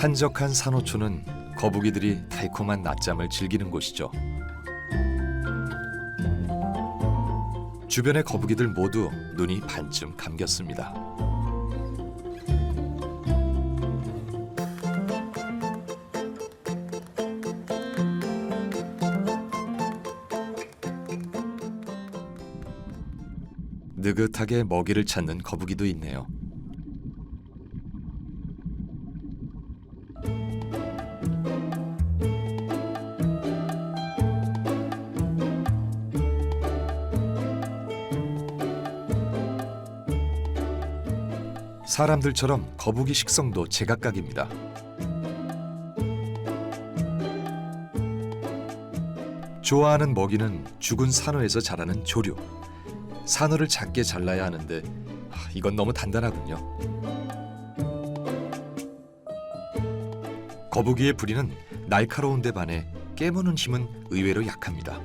한적한 산호초는 거북이들이 달콤한 낮잠을 즐기는 곳이죠. 주변의 거북이들 모두 눈이 반쯤 감겼습니다. 느긋하게 먹이를 찾는 거북이도 있네요. 사람들처럼 거북이 식성도 제각각입니다. 좋아하는 먹이는 죽은 산호에서 자라는 조류. 산호를 작게 잘라야 하는데 아, 이건 너무 단단하군요. 거북이의 부리는 날카로운 데 반해 깨무는 힘은 의외로 약합니다.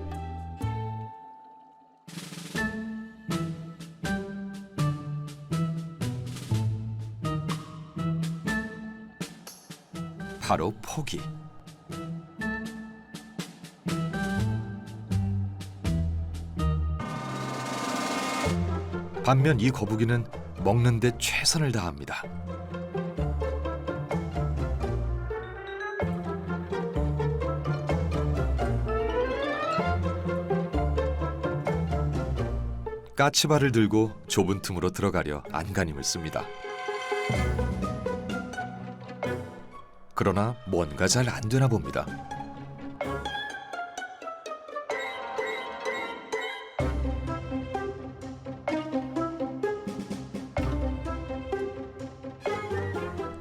바로 포기. 반면 이 거북이는 먹는 데 최선을 다합니다. 까치발을 들고 좁은 틈으로 들어가려 안간힘을 씁니다. 그러나 뭔가 잘 안 되나 봅니다.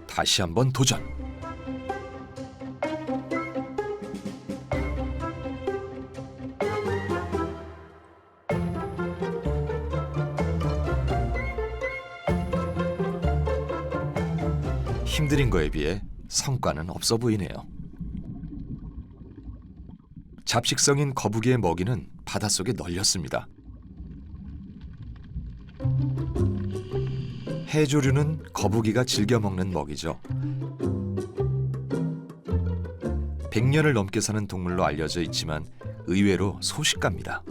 다시 한번 도전. 힘들인 거에 비해 성과는 없어 보이네요. 잡식성인 거북이의 먹이는 바닷속에 널렸습니다. 해조류는 거북이가 즐겨 먹는 먹이죠. 100년을 넘게 사는 동물로 알려져 있지만 의외로 소식갑니다.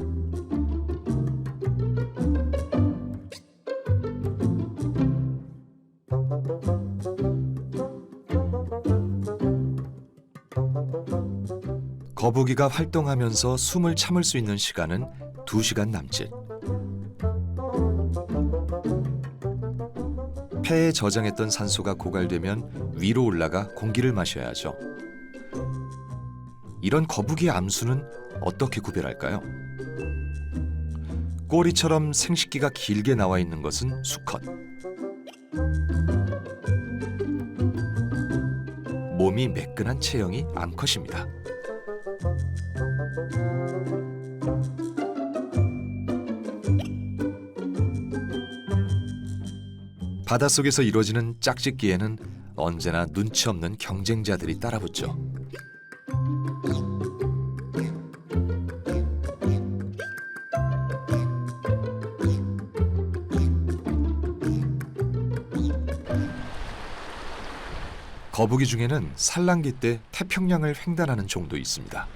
거북이가 활동하면서 숨을 참을 수 있는 시간은 2시간 남짓. 폐에 저장했던 산소가 고갈되면 위로 올라가 공기를 마셔야죠. 이런 거북이의 암수는 어떻게 구별할까요? 꼬리처럼 생식기가 길게 나와 있는 것은 수컷. 몸이 매끈한 체형이 암컷입니다. 바닷속에서 이루어지는 짝짓기에는 언제나 눈치 없는 경쟁자들이 따라붙죠. 거북이 중에는 산란기 때 태평양을 횡단하는 종도 있습니다.